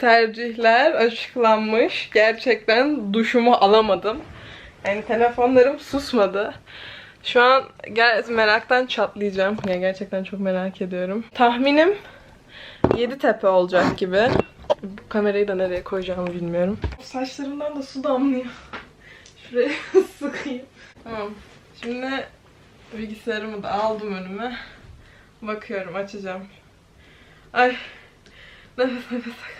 tercihler açıklanmış. Gerçekten duşumu alamadım. Yani telefonlarım susmadı. Şu an gel meraktan çatlayacağım. Ya gerçekten çok merak ediyorum. Tahminim Yeditepe olacak gibi. Bu kamerayı da nereye koyacağımı bilmiyorum. Saçlarımdan da su damlıyor. Şuraya sıkayım. Tamam. Şimdi bilgisayarımı da aldım önüme. Bakıyorum, açacağım. Ay. Nefes kaldım.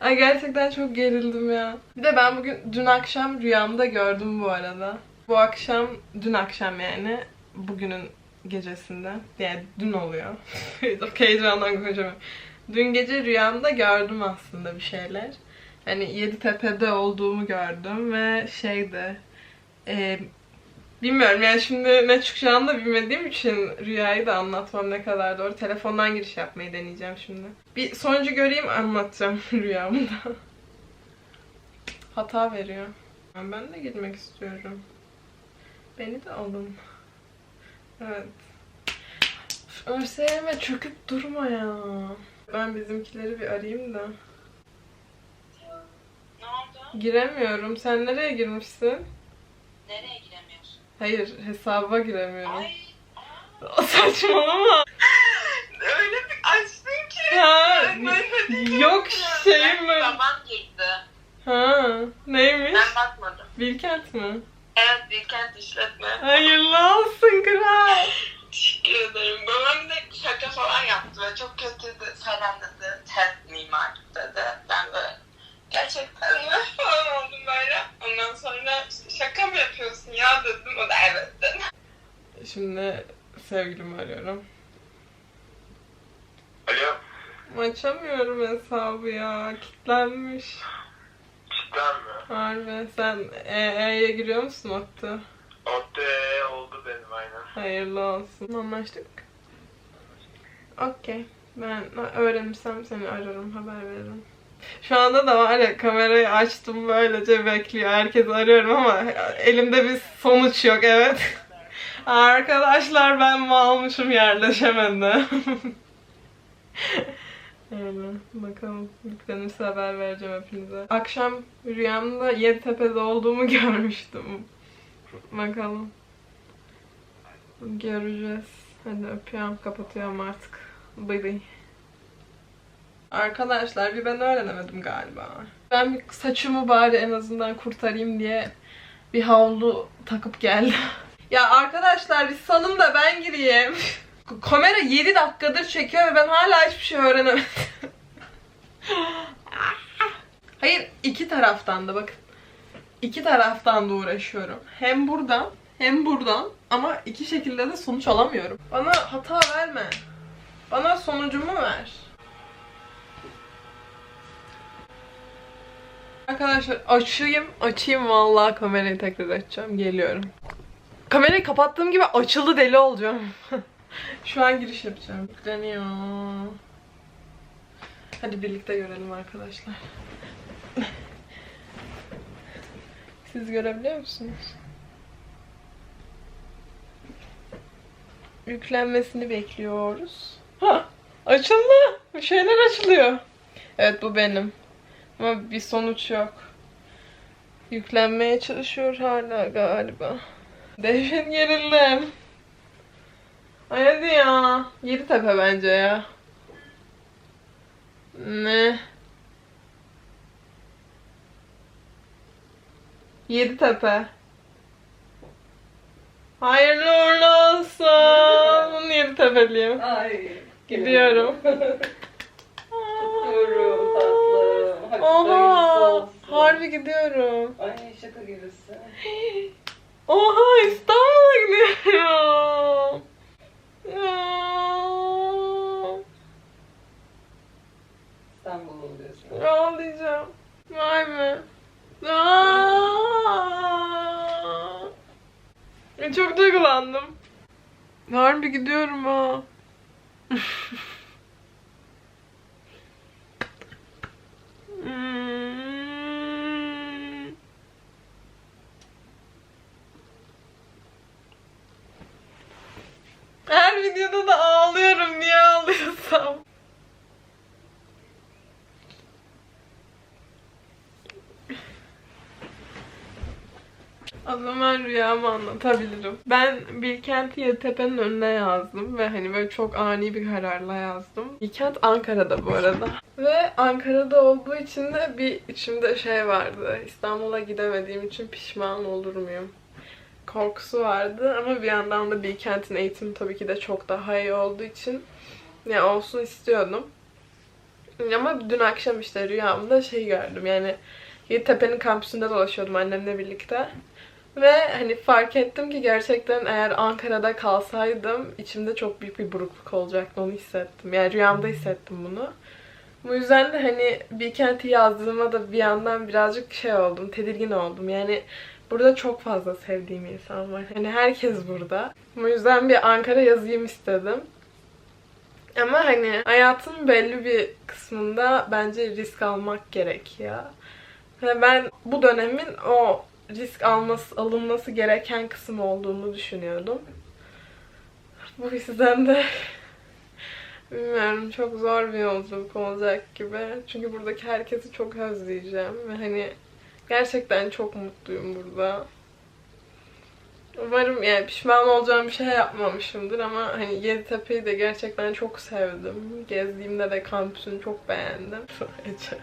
Ay gerçekten çok gerildim ya. Bir de ben bugün dün akşam rüyamda gördüm bu arada. Bu akşam, dün akşam yani bugünün gecesinde. Yani dün oluyor. Çok heyecandan konuşamıyorum. Dün gece rüyamda gördüm aslında bir şeyler. Hani Yeditepe'de olduğumu gördüm ve şeyde e, bilmiyorum yani şimdi ne çıkacağını da bilmediğim için rüyayı da anlatmam ne kadar doğru. Telefondan giriş yapmayı deneyeceğim şimdi. Bir sonucu göreyim anlatacağım rüyamda. Hata veriyor. Ben de girmek istiyorum. Beni de alın. Evet. ÖSYM'e çöküp durma ya. Ben bizimkileri bir arayayım da. Ne oldu? Giremiyorum. Sen nereye girmişsin? Hayır, hesaba giremiyorum. Ay. Saçmalama. Öyle bir açtın ki. Ha, Ben yok şey mi? Baban girdi. Ha, neymiş? Ben bakmadım. Bilkent mi? Evet Bilkent işletme. Hayırlı olsun kral. Teşekkür ederim. Babam da şaka falan yaptı ve çok kötüydü. Selen dedi. Test mimar dedi. Ben de gerçekten mi falan oldum böyle. Ondan sonra işte şaka mı yapıyorsun ya dedim. O da evet dedi. Şimdi sevgilimi arıyorum. Alo, Açamıyorum hesabı ya. Kilitlenmiş. cidden mi? Harbi. Sen EE'ye giriyor musun Oktay? Otte oldu benim aynen. Hayırlı olsun. Anlaştık. Okey. Ben öğrenirsem seni ararım, haber veririm. Şu anda da var ya kamerayı açtım böylece bekliyor. Herkesi arıyorum ama elimde bir sonuç yok evet. Arkadaşlar ben mi almışım yerleşemedim. Öyle. Bakalım yüklenirse haber vereceğim hepinize. Akşam rüyamda Yeditepe'de olduğumu görmüştüm. Bakalım. Göreceğiz. Hadi öpüyorum, kapatıyorum artık. Bay bay. Arkadaşlar bir ben öğrenemedim galiba. Ben bir saçımı bari en azından kurtarayım diye bir havlu takıp geldim. ya arkadaşlar bir salın da ben gireyim. Kamera 7 dakikadır çekiyor ve ben hala hiçbir şey öğrenemedim. Hayır iki taraftan da bakın. İki taraftan da uğraşıyorum. Hem buradan hem buradan ama iki şekilde de sonuç alamıyorum. Bana hata verme. Bana sonucumu ver. Arkadaşlar açayım, açayım vallahi kamerayı tekrar açacağım. Geliyorum. Kamerayı kapattığım gibi açıldı deli olacağım. Şu an giriş yapacağım. Yükleniyor. Hadi birlikte görelim arkadaşlar. Siz görebiliyor musunuz? Yüklenmesini bekliyoruz. Ha, açıldı. Bir şeyler açılıyor. Evet bu benim. Ama bir sonuç yok. Yüklenmeye çalışıyor hala galiba. Dehşet gerildim. Ay hadi ya. Yeditepe bence ya. Ne? Yeditepe. Hayırlı uğurlu olsun. Yeditepe'liyim. Ay. Gidiyorum. Gidiyorum tatlım. Hadi Oha. Harbi gidiyorum. Ay şaka gibisin. Oha İstanbul'a gidiyorum. Ya. İstanbul oluyorsun. Ağlayacağım. Vay be. Aa! Çok duygulandım. Harbi gidiyorum ha. videoda da ağlıyorum. Niye ağlıyorsam? O zaman rüyamı anlatabilirim. Ben Bilkent'i Yeditepe'nin önüne yazdım ve hani böyle çok ani bir kararla yazdım. Bilkent Ankara'da bu arada. Ve Ankara'da olduğu için de bir içimde şey vardı. İstanbul'a gidemediğim için pişman olur muyum? Korkusu vardı ama bir yandan da Bilkent'in eğitimi tabii ki de çok daha iyi olduğu için ne olsun istiyordum. Ama dün akşam işte rüyamda şey gördüm yani Yeditepe'nin kampüsünde dolaşıyordum annemle birlikte. Ve hani fark ettim ki gerçekten eğer Ankara'da kalsaydım içimde çok büyük bir burukluk olacaktı onu hissettim. Yani rüyamda hissettim bunu. Bu yüzden de hani Bilkent'i yazdığıma da bir yandan birazcık şey oldum, tedirgin oldum. Yani burada çok fazla sevdiğim insan var. Hani herkes burada. Bu yüzden bir Ankara yazayım istedim. Ama hani hayatın belli bir kısmında bence risk almak gerekiyor. Ve ben bu dönemin o risk alması, alınması gereken kısım olduğunu düşünüyordum. Bu yüzden de bilmiyorum çok zor bir yolculuk olacak gibi. Çünkü buradaki herkesi çok özleyeceğim ve hani gerçekten çok mutluyum burada. Umarım yani pişman olacağım bir şey yapmamışımdır ama hani Yeditepe'yi de gerçekten çok sevdim. Gezdiğimde de kampüsünü çok beğendim. Ece.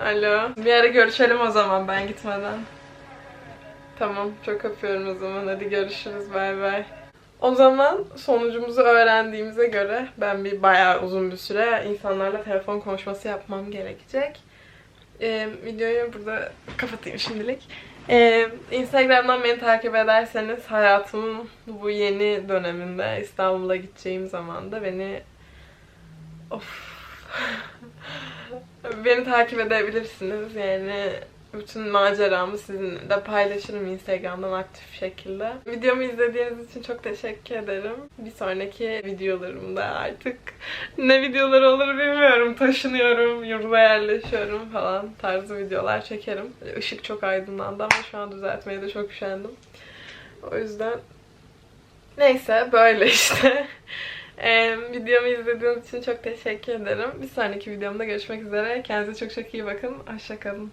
Alo. Bir ara görüşelim o zaman ben gitmeden. Tamam. Çok öpüyorum o zaman. Hadi görüşürüz. Bay bay. O zaman sonucumuzu öğrendiğimize göre ben bir bayağı uzun bir süre insanlarla telefon konuşması yapmam gerekecek. Ee, videoyu burada kapatayım şimdilik. Ee, Instagram'dan beni takip ederseniz hayatımın bu yeni döneminde İstanbul'a gideceğim zaman da beni of beni takip edebilirsiniz yani bütün maceramı sizinle de paylaşırım Instagram'dan aktif şekilde. Videomu izlediğiniz için çok teşekkür ederim. Bir sonraki videolarımda artık ne videolar olur bilmiyorum. Taşınıyorum, yurda yerleşiyorum falan tarzı videolar çekerim. Işık çok aydınlandı ama şu an düzeltmeye de çok üşendim. O yüzden neyse böyle işte. Ee, videomu izlediğiniz için çok teşekkür ederim. Bir sonraki videomda görüşmek üzere. Kendinize çok çok iyi bakın. Hoşçakalın.